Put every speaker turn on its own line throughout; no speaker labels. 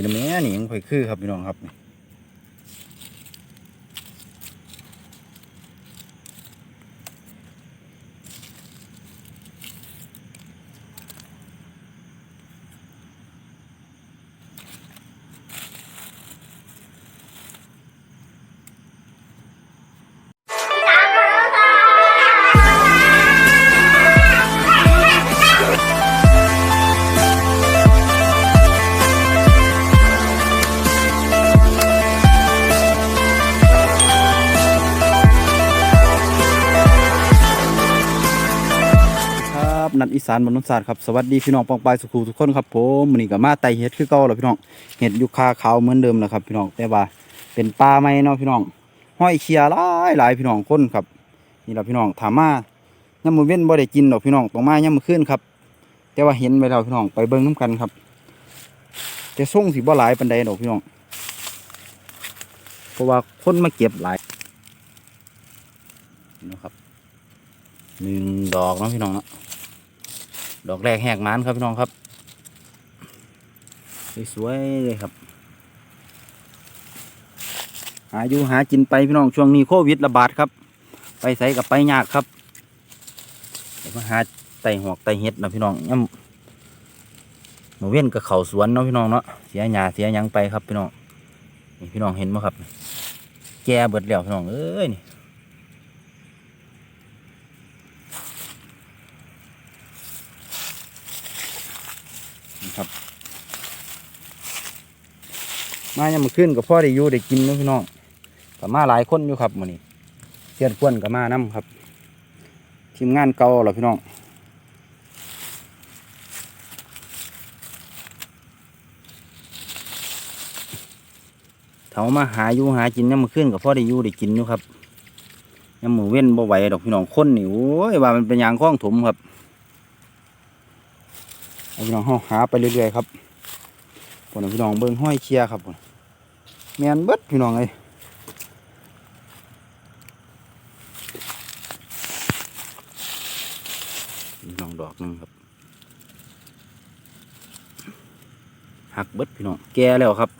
กินแม่นี่ยังค่อยคือครับพี่น้องครับ นี่ครับนัดอีสานมนุษยศาสตร์ครับสวัสดีพี่น้องปองปายสุขุทุกคนครับผมมื้อนี้ก็มาไตเห็ดคือเก่าแล้วพี่น้องเห็ดยูคาขาวเหมือนเดิมนะครับ พี่น้องแต่ว่าเป็นปลาไหมเนาะพี่น้องห้อยเคียหลายหลายพี่น้องคนครับนี่แหละพี่น้องถามมาย่ำมือเว้นบ่ได้กินดอกพี่น้องต้องมาย่ำมือขึ้นครับ แต่ว่าเห็นไปแล้วพี่น้องไปเบิ่งน้กันครับแต่ส่งสิบ่หลายปานใดดอกพี่น้องเพราะว่าคนมาเก็บหลายนะครับหนึ่งดอกนะพี่น้องเนาะ ดอกแรกแหกมันครับพี่น้องครับ สวยๆเลยครับ หาอยู่หากินไปพี่น้องช่วงนี้โควิดระบาดครับ ไปใส่กับไปยากครับเดี๋ยวมาหาไต่หอกไต่เห็ดนะพี่น้องย่ำหนูเว้นกับเขาสวนเนาะพี่น้องเนาะเสียหญ้าเสียยังไปครับพี่น้องนี่พี่น้องเห็นไหมครับ แก่เบิดแล้วพี่น้องเอ้ยนี่ มายังมาขึ้นกับพ่อได้อยู่ได้กินนะพี่น้องกับมาหลายคนอยู่ครับมื้อนี้เพื่อนควนกับมานํครับ ทีมงานเก่าเหรอพี่น้องเขามาหาอยู่หากินยังมาขึ้นกับพ่อได้อยู่ได้กินอยู่ครับยังมือเว้นบ่ไหวดอกพี่น้องคนนี่โอ้ยว่ามันเป็นยางคล้องถมครับพี่น้องเฮาหาไปเรื่อยๆครับพี่น้องเบิ่งห้อยเชียครับพุ่น แมนเบิดพี่น้องเอ้ยพี่น้องดอกหนึงครับหักเบิดพี่น้องแก่แล้วครับ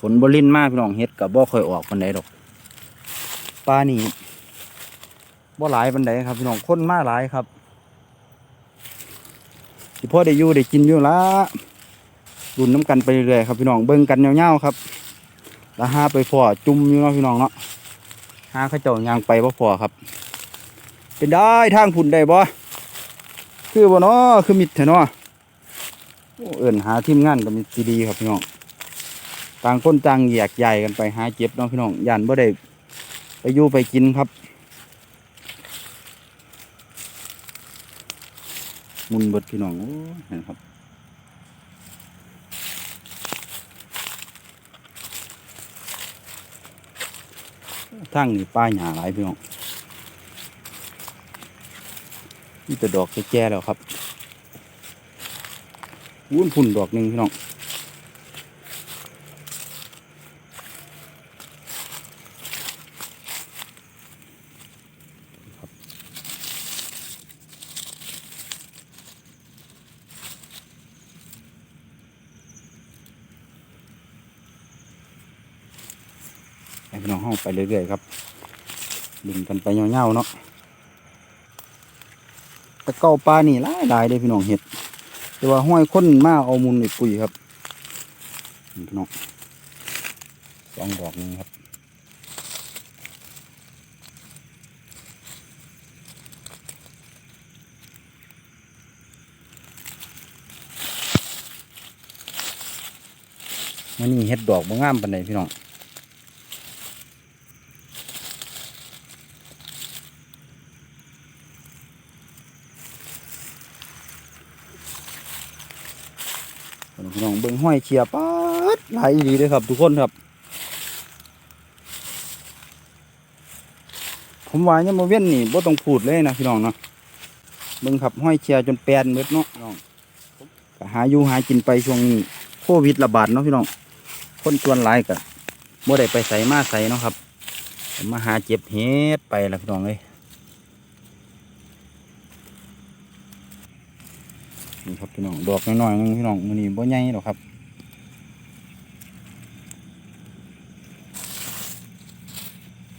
ฝนบรินมากพี่น้องเฮ็ดกับบ่ค่อยออกปันใดดอกปลานี่บ่หลายปันใดครับพี่น้องคนมาหลายครับสิพ่อได้อยู่ได้กินอยู่ละรุ่นน้ำกันไปเรื่อยๆครับพี่น้องเบิ่งกันเงาวๆครับ แล้วหาไปพอจุ่มอยู่เนาะพี่น้องเนาะหาข้าเจ้ายางไปบ่พอครับ เป็นได้ทางผุนได้บ่คือบ่เนาะคือมิดแท้เนาะโอ้เอิ้นหาทีมงานก็มีดีครับพี่น้องต่างคนต่างแยกย้ายกันไปหาเจ็บเนาะพี่น้องย่านบ่ได้ไปยู่ไปกินครับมุนบดพี่น้องเห็นครับ ทั้งนี้ป้าหยาหลายพี่น้องนี่แต่ดอกแก่ๆแล้วครับวุ้นพุ่นดอกหนึ่งพี่น้องครับให้พี่น้องห้องไป เรื่อยๆครับดึงกันไปเงาๆเนาะตะเก้าปลานี่หลายหลายเลยพี่น้องเห็ดแต่ว่าห้อยค้นมาเอามุนในปุ๋ยครับพี่น้องสองดอกนึงครับมันนี่เห็ดดอกบ่งามปานใดพี่น้องพี่น้องเบิ่ง ห้อยเชียป๊าดหลายอีเลยครับ ทุกคนครับ ผมว่ายังมาเว้นนี่บ่ต้องพูดเลยนะพี่น้องเนาะเบิ่งครับห้อยเชียจนแปลนเบิดเนาะพี่น้องก็หาอยู่หากินไปช่วงนี้โควิดระบาดเนาะพี่น้องคนส่วนหลายก็บ่ได้ไปใส่มาใส่เนาะครับมาหาเจ็บเฮ็ดไปละพี่น้องเอ้ยนี่ครับพี่น้องดอกน้อยๆนึงพี่น้องมือนี้บ่ใหญ่หรอกครับ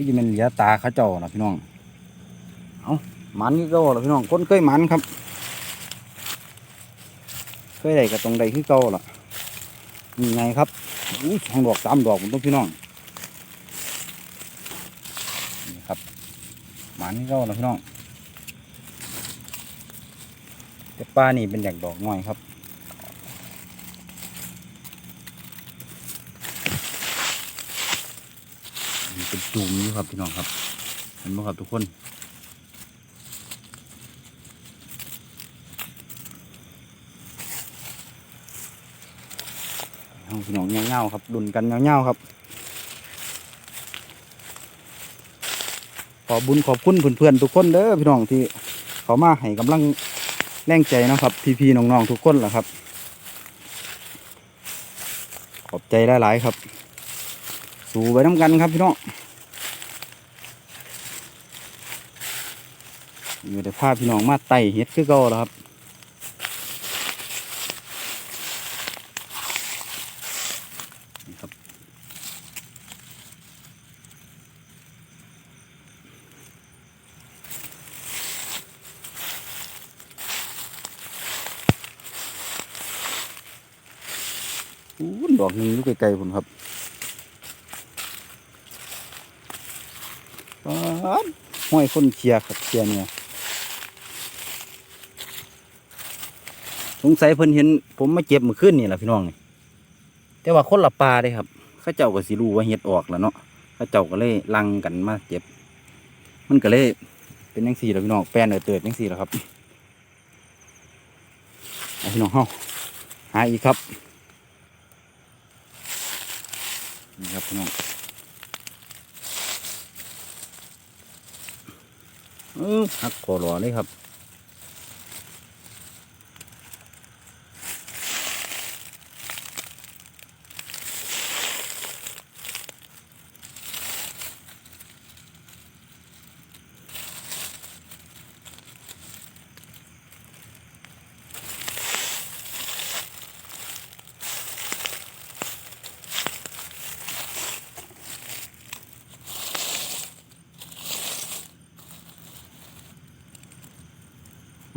ที่จะเป็นเหลียตาเขาเจ้านะพี่น้อง เอามันก็เก่าล่ะพี่น้องคนเคยมันครับ เคยได้กับตรงใดคือเก่าล่ะนี่ไงครับอู้สองดอกสามดอกผมต้องพี่น้อง นี่ครับมันก็เก่าล่ะพี่น้องแต่ป้านี่เป็นอย่างดอกน้อยครับ เป็นจุ่มอยู่ครับพี่น้องครับ เห็นไหมครับทุกคนเอาพี่น้องเงาๆครับดุนกันเงาๆครับ ขอบุญขอบคุณเพื่อนๆทุกคนเด้อพี่น้องที่เขามาให้กำลังแรงใจนะครับ พี่ๆน้องๆทุกคนแหละครับ ขอบใจหลายๆครับ สู่ไปน้ำกันครับพี่น้องอยู่แต่พาพี่น้องมาไต่เห็ดคือเก่าแล้วครับนี่ครับอู้ดอกหนึ่งอยู่ไกลๆผมครับป๊าดห้อยคนเคียร์ครับเคียเนี่ยสงสัยเพิ่นเห็น ผมมาเจ็บมื่อคืนนี่แหละพี่น้องนี่แต่ว่าคนละปลาเลยครับข้าเจ้าก็สิรู้ว่าเห็ดออกแล้วเนาะข้าเจ้าก็เลยลังกันมาเจ็บ มันก็เลยเป็นยังสี่แล้วพี่น้องแปนเออเติดยังสี่แล้วครับพี่น้องเฮาหาอีกครับนี่ครับพี่น้องเออ หักคอหลอเลยครับ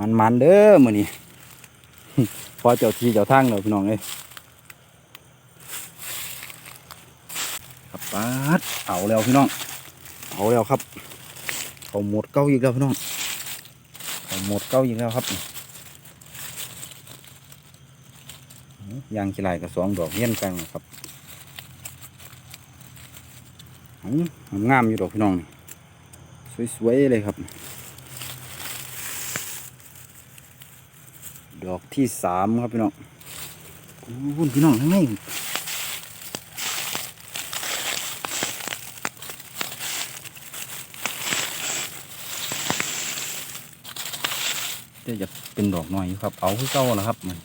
มันมันเด้อมือนี้พอเจ้าทีเจ้าทางแล้วพี่น้องเอ้ยครับปาดเอาแล้วพี่น้อง เอาแล้วครับเอาหมดเก้าอีกแล้วพี่น้องเอาหมดเก้าอีกแล้วครับยางกีฬายกับสองดอกเฮี้ยนกันครับอื้องามอยู่ดอกพี่น้อง สวยๆเลยครับ ดอก ที่สามครับพี่น้องโอ้โหพี่น้องทั้งนี้เดี๋ยวจะเป็นดอกน้อยอยู่ครับ เอาคือเก่าแล้วครับมัน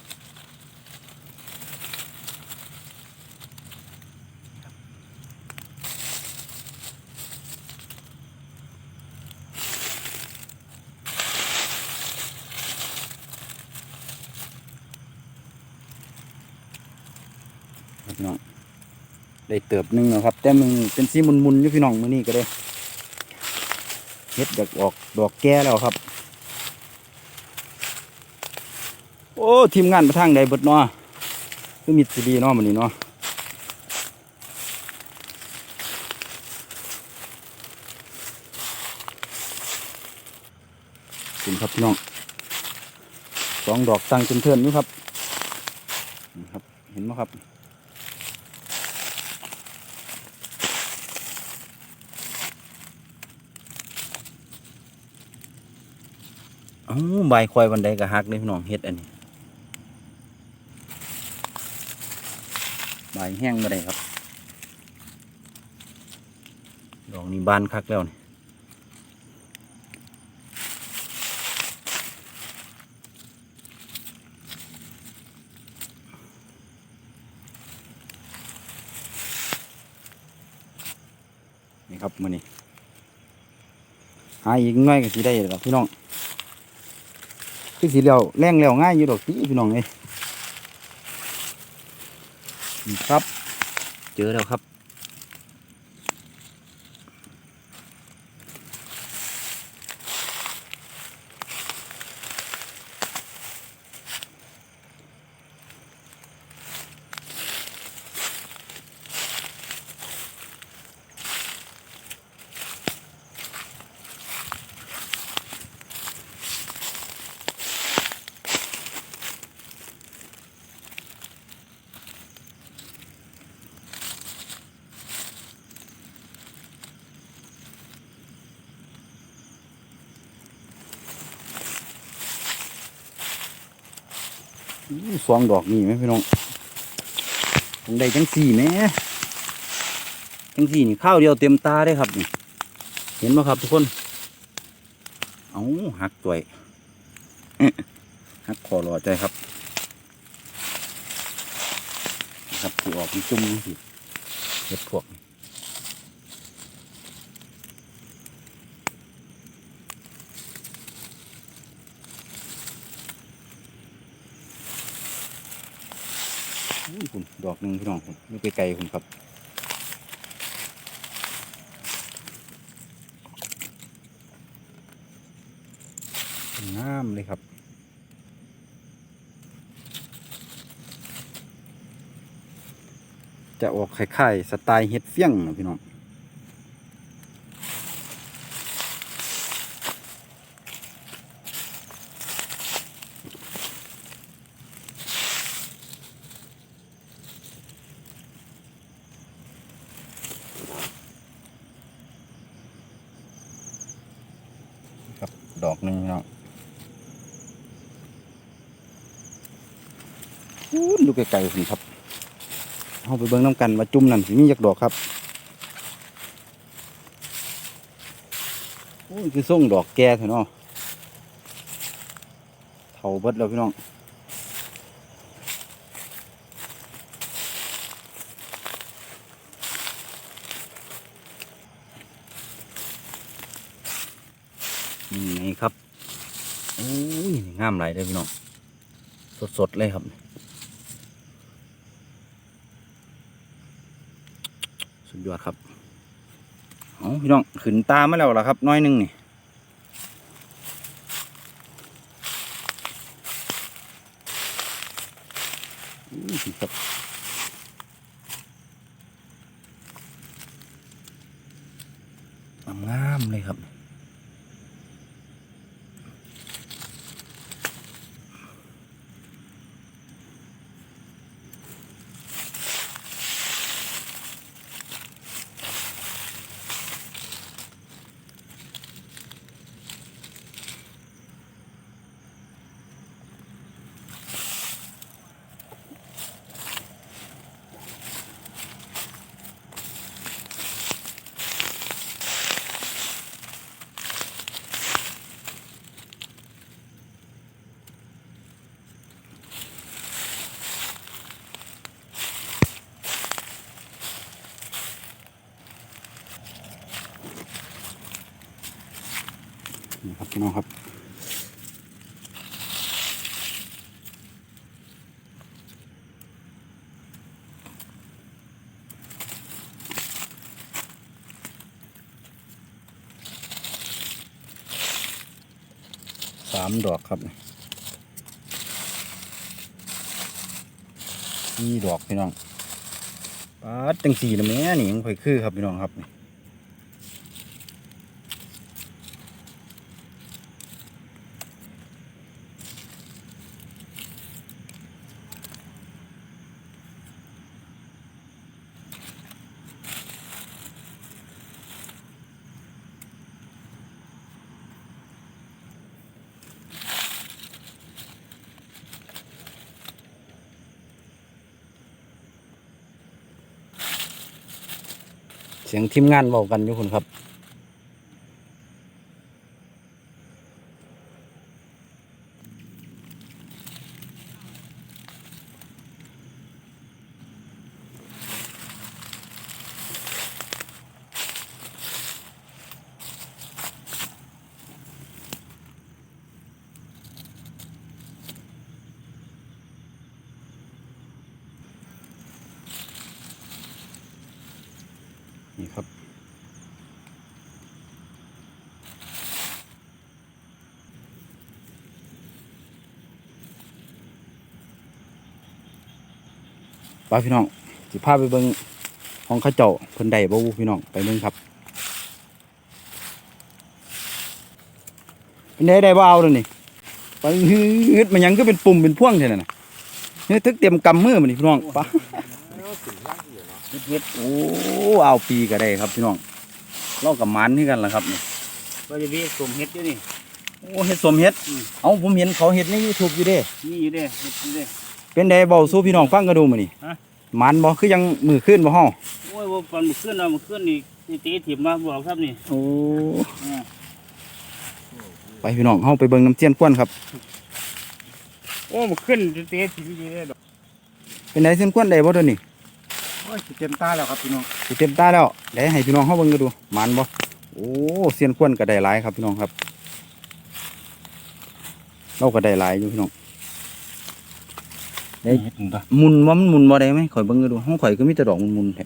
ครับพี่น้อง ได้เติบหนึ่งแล้วครับ แต่มึงเป็นสีมุนๆอยู่พี่น้องมือนี้ก็ได้เฮ็ดดอกออกดอกแก่แล้วครับ โอ้ทีมงานมาทางใดเบิดเนาะคือมีสีดีเนาะมันนี้เนาะคุณครับพี่น้องสองดอกตั้งเทินอยู่ครับนี่ครับ เห็นไหมครับ เอ้า ใบควายวันใดก็หักเลยพี่น้องเฮ็ดอันนี้ใบแห้งมาได้ครับดอกนี้บานคักแล้วนี่นี่ครับมือนี้หาอีกหน้อยก็สิได้แล้วครับพี่น้อง คือสีเหลียวแรงเหลียวง่ายอยู่ดอกตีพี่น้องเอ้ยครับ เจอแล้วครับ สองดอกนี่ไหมพี่น้องผมได้จังสี่ไหมจังสี่นี่ข้าวเดียวเต็มตาได้ครับนี่เห็นไหมครับทุกคน เอาหักตัวหักคอรอใจครับ ครับที่ออกมันจุ่มสิเห็ดพวก คุณดอกหนึ่งพี่น้องคุณไม่ไปไกลคุณครับงามเลยครับจะออกคล้ายๆสไตล์เฮ็ดเฟี้ยงนะพี่น้อง ดอกหนึ่งเนาะดูไกลๆสิครับเอาไปเบิ้งน้ำกันมาจุ่มนั่นสิมีจักดอกครับโอ้ยคือส่งดอกแก่เถอะเนาะเถาเบิดแล้วพี่น้อง นี่ไงครับโอ้ยงามหลายเลยพี่น้องสดๆเลยครับ สุดยอดครับเอาพี่น้องขึ้นตามาแล้วล่ะครับน้อยหนึงนี่ครับงามเลยครับ พี่น้องครับสามดอกครับนี่ดอกพี่น้องปาดจังสี่นะแม่นี่ยังค่อยคือครับพี่น้องครับนี่ เสียงทีมงานบอกกันอยู่คุณครับ ไปพี่น้องสิพาไปเบิ่งของเข้าเจ้าเพิ่นได้บ่วูพี่น้องไปเบิ่งครับเป็นได้ได้บ่เอาเลยนี่ไปฮึดมันยังก็เป็นปุ่มเป็นพ่วงเท่านั้นน่ะเนี่ยทึกเตรียมกำมือมันนี่พี่น้องปะเฮ็ดเฮ็ดโอ้เอาปีก็ได้ครับพี่น้องเรากับมันนี่กันล่ะครับนี่
ว่าจะมีสมเฮ็ดอยู่นี่
โอ้เฮ็ดสมเฮ็ด เอาผมเห็นเขาเฮ็ดใน YouTube อยู่เด้
นี่อยู่เด้เฮ็ดอยู่เด้
เป็นไดเบาสู้พี่น้องฟังกันดูมื้อนี้
ฮะ
มันบ่คือยังมือขึ้นบ่ฮ้อ
โอ้ยว่าฟันมันขึ้นเนาะมันขึ้นนี่นี่ตีถิ่มมาบอกครับนี่
โอ้
อ่า
ไปพี่น้องเฮาไปเบิ่งน้ำเจียนควนครับ
โอ้มันขึ้นตีถิ่มดีเลยดอก
เป็นไดเจียนควนได้บ่เดี๋ยวนี้
โอ้ยสิเต็มตาแล้วครับพี่น้อง
สิเต็มตาแล้วได้ให้พี่น้องเฮาเบิ่งกันดูมันบ่โอ้เซียนควนก็ได้หลายครับพี่น้องครับ เราก็ได้หลายอยู่พี่น้อง เฮ้ย
เฮ็ดมันตา
หมุนว่ามันหมุนบ่ได้ไหมข่อยเบิ่งกันดูห้องข่อยก็มีแต่ดอกมุนๆแท้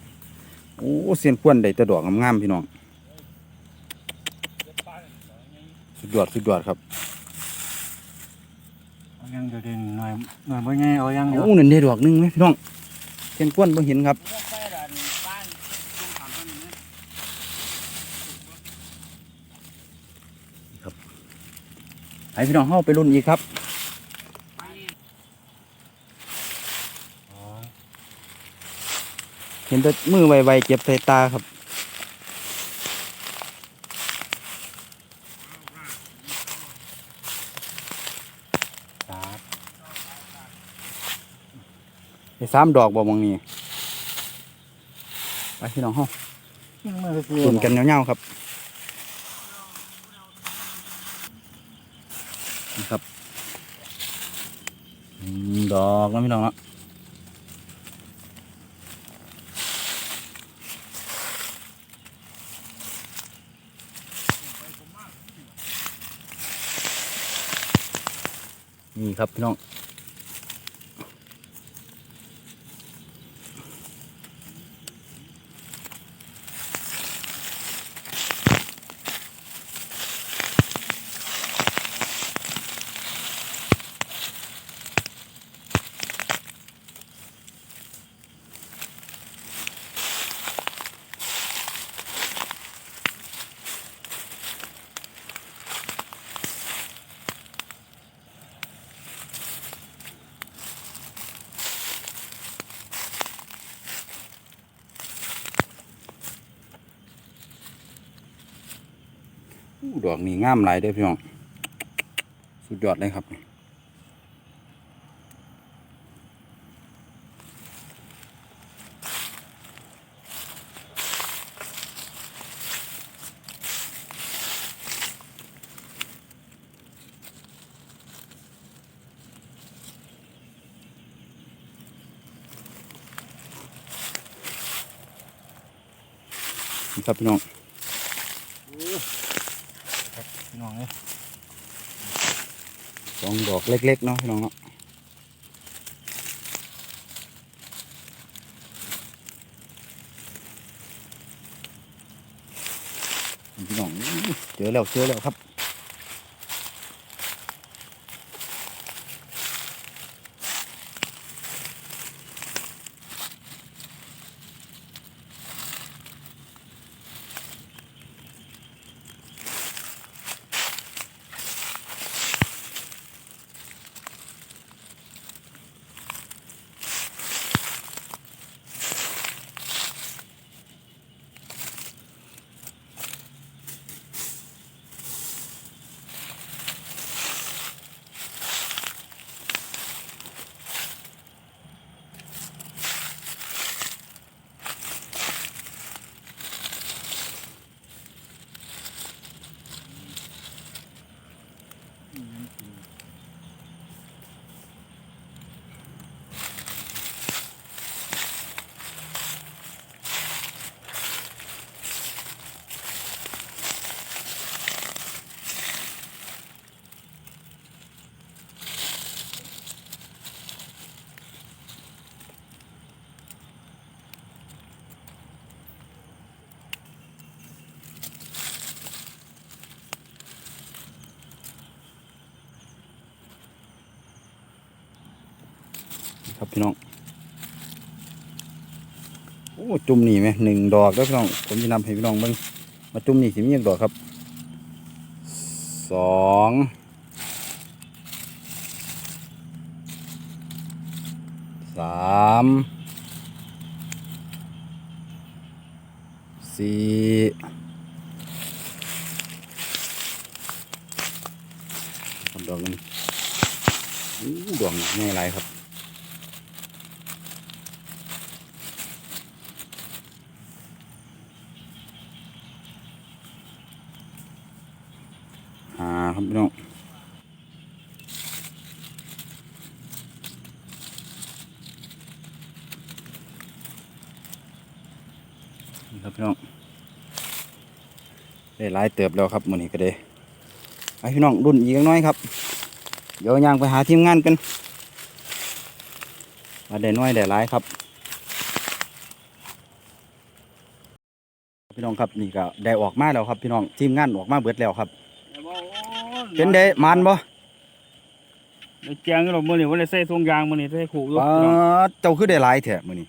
โอ้เซียนควนได้แต่ดอกงามๆพี่น้องสุดยอดสุดยอดครับ
เอายังเดี๋ยวเด่นหน่อยหน่อยบ่ไงเอายังเดี๋ยว
โอ้นั่นได้ดอกหนึงไหมพี่น้องเซียนควนบ่เห็นครับให้พี่น้องเฮาไปรุ่นอีกครับ ห็นแต่มือไวๆเจ็บใส่ตาครับ
สาม
ไอ้สามดอกบ่มองนี่ไปพี่น้องเฮา
ยังไม่ได้ซื้อ
รุ่นกันยาวๆครับนี่ครับอืมดอกแล้วพี่น้องเนาะนี่ ครับพี่น้อง ดอกนี่งามหลายเด้อพี่น้อง สุดยอดเลยครับ ครับพี่น้อง
พี่น้องเอ้ย
สองดอกเล็กๆเนาะพี่น้องเนาะพี่น้องเจอแล้วเจอแล้วครับ ครับพี่น้องโอ้จุ่มนี่ไหมหนึ่งดอกแล้วพี่น้องผมจะนำให้พี่น้องเบิ่งมาจุ่มนี่สิมีอย่างดอกครับสองสามสี่ดอกหนึงอู้ดอกนี่ง่ายไรครับ ครับ พี่น้องนี่ครับพี่น้องได้หลายเติบแล้วครับมือนี้ก็ได้ไปพี่น้องรุ่นอีกน้อยครับ เดี๋ยวยางไปหาทีมงานกันมาได้น้อยได้หลายครับ พี่น้องครับนี่ก็ได้ออกมาแล้วครับพี่น้องทีมงานออกมาเบิดแล้วครับ เป็นได้มันบ่
ได้แจงเรามื้อนี้ว่าได้ใส่ทงยางมื้อนี้ใส่ขู่อยู่
ปา
พี่น้อง
ดเจ้าคือได้หลายแท้มื้อนี้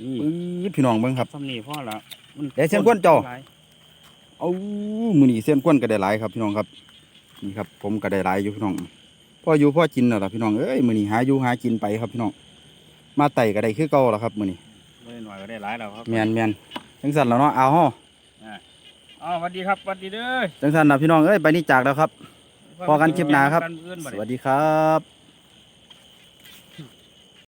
นี่
ปื๊ดพี่น้องเบิ่งครับ
ซ้ำนี่พอละมัน
เดี๋ยวเชิญกวนเจ้า
หลย
เอามื้อนี้เส้นกวนก็ได้หลายครับพี่น้องครับ นี่ครับ ผมก็ได้หลายอยู่พี่น้องพ่ออยู่พ่อกินแล้วล่ะพี่น้องเอ้ยมื้อนี้หาอยู่หากินไปครับพี่น้อง มาไต่ก็ได้คือเก่าแล้วครับมื้อนี้
ได้หน่อยก็ได้หลายแล้วครับ
แม่นแม่นจังซั่นแล้วเนาะเอาเฮา
อ๋อสวัสดีครับสวัสดีเด้อ
จังซั่นน่ะพี่น้องเอ้ยไปนี่จากแล้วครับพอกันคลิปหน้าครับ
กันเอื้อนบัด
ส
นี้
วัสดีครับ